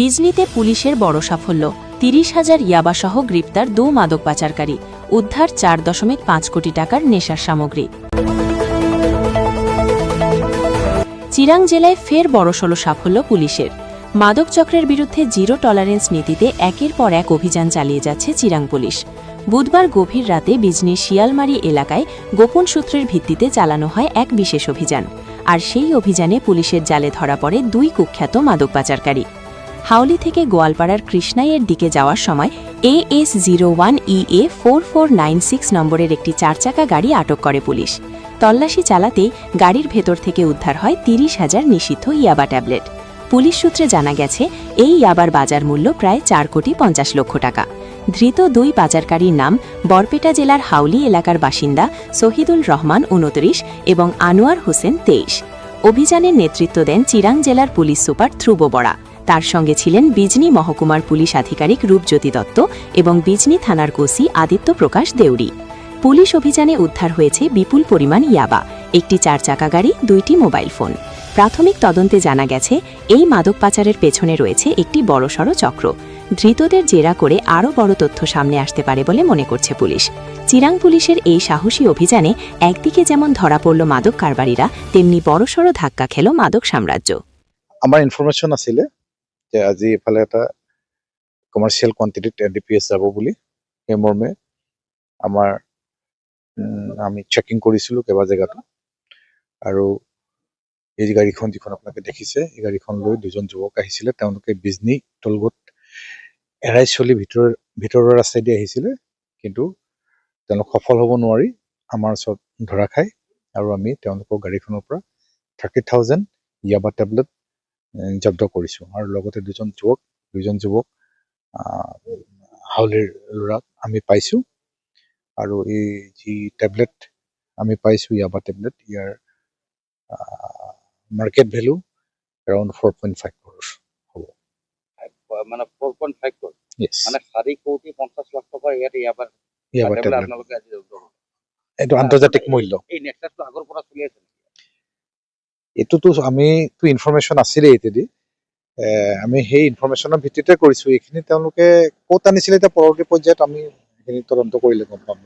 বিজনিতে পুলিশের বড় সাফল্য। তিরিশ হাজার ইয়াবাসহ গ্রেপ্তার দু মাদক পাচারকারী। উদ্ধার চার দশমিক পাঁচ কোটি টাকার নেশার সামগ্রী। চিরাং জেলায় ফের বড়সড় সাফল্য পুলিশের। মাদক চক্রের বিরুদ্ধে জিরো টলারেন্স নীতিতে একের পর এক অভিযান চালিয়ে যাচ্ছে চিরাং পুলিশ। বুধবার গভীর রাতে বিজনির শিয়ালমারি এলাকায় গোপন সূত্রের ভিত্তিতে চালানো হয় এক বিশেষ অভিযান। আর সেই অভিযানে পুলিশের জালে ধরা পড়ে দুই কুখ্যাত মাদক পাচারকারী। হাওলি থেকে গোয়ালপাড়ার কৃষ্ণাইয়ের দিকে যাওয়ার সময় AS zero one EA four four nine six নম্বরের একটি চারচাকা গাড়ি আটক করে পুলিশ। তল্লাশি চালাতেই গাড়ির ভেতর থেকে উদ্ধার হয় তিরিশ হাজার নিষিদ্ধ ইয়াবা ট্যাবলেট। পুলিশ সূত্রে জানা গেছে, এই ইয়াবার বাজার মূল্য প্রায় চার কোটি পঞ্চাশ লক্ষ টাকা। ধৃত দুই পাচারকারীর নাম বরপেটা জেলার হাউলি এলাকার বাসিন্দা শহীদুল রহমান উনত্রিশ এবং আনোয়ার হোসেন তেইশ। অভিযানের নেতৃত্ব দেন চিরাং জেলার পুলিশ সুপার ধ্রুব বড়া। তার সঙ্গে ছিলেন বিজনি মহকুমার পুলিশ আধিকারিক রূপজ্যোতি দত্ত এবং বিজনি থানার কোসি আদিত্য প্রকাশ দেউরি। পুলিশ অভিযানে উদ্ধার হয়েছে বিপুল পরিমাণ ইয়াবা, একটি চার চাকা গাড়ি, দুইটি মোবাইল ফোন। প্রাথমিক তদন্তে জানা গেছে, এই মাদক পাচারের পেছনে রয়েছে একটি বড়সড় চক্র। ধৃতদের জেরা করে আরও বড় তথ্য সামনে আসতে পারে বলে মনে করছে পুলিশ। চিরাং পুলিশের এই সাহসী অভিযানে একদিকে যেমন ধরা পড়ল মাদক কারবারিরা, তেমনি বড়সড় ধাক্কা খেল মাদক সাম্রাজ্য। আমাৰ ইনফৰমেশ্যন আছিলে যে আজি এফালে এটা কমাৰ্চিয়েল কোৱান্টিটিত এন ডি পি এছ যাব বুলি সেই মৰ্মে আমাৰ আমি চেকিং কৰিছিলোঁ কেইবা জেগাতো। আৰু এই গাড়ীখন যিখন আপোনালোকে দেখিছে এই গাড়ীখন লৈ দুজন যুৱক আহিছিলে। তেওঁলোকে বিজনী টলগত এৰাই চলি ভিতৰ ভিতৰৰ ৰাস্তাইদি আহিছিলে। কিন্তু তেওঁলোক সফল হ'ব নোৱাৰি আমাৰ ওচৰত ধৰা খায়। আৰু আমি তেওঁলোকৰ গাড়ীখনৰ পৰা থাৰ্টি থাউজেণ্ড ইয়াবা টেবলেট জব্দ কৰিছোঁ আৰু লগতে দুজন যুৱক দুজন যুৱক হাউলিৰ ল'ৰাক আমি পাইছোঁ। আৰু এই যি টেবলেট আমি পাইছোঁ ইয়াবা টেবলেট ইয়াৰ market value around four point five crores মানে ফ'ৰ পইণ্ট ফাইভ য়েছ মানে চাৰি কোটি পঞ্চাছ লাখ টকাৰ ইয়াতে ইয়াৰ ইয়াবা টেবলেট আপোনালোকে এইটো আন্তৰ্জাতিক মূল্য। এই নেকলেচটো আগৰ পৰা চলি আছে? এইটোতো আমিতো ইনফৰমেশ্যন আছিলেই ইত্যাদি আমি সেই ইনফৰমেশ্যনৰ ভিত্তিতে কৰিছোঁ। এইখিনি তেওঁলোকে ক'ত আনিছিলে এতিয়া পৰৱৰ্তী পৰ্যায়ত আমি সেইখিনি তদন্ত কৰিলে গম পাম।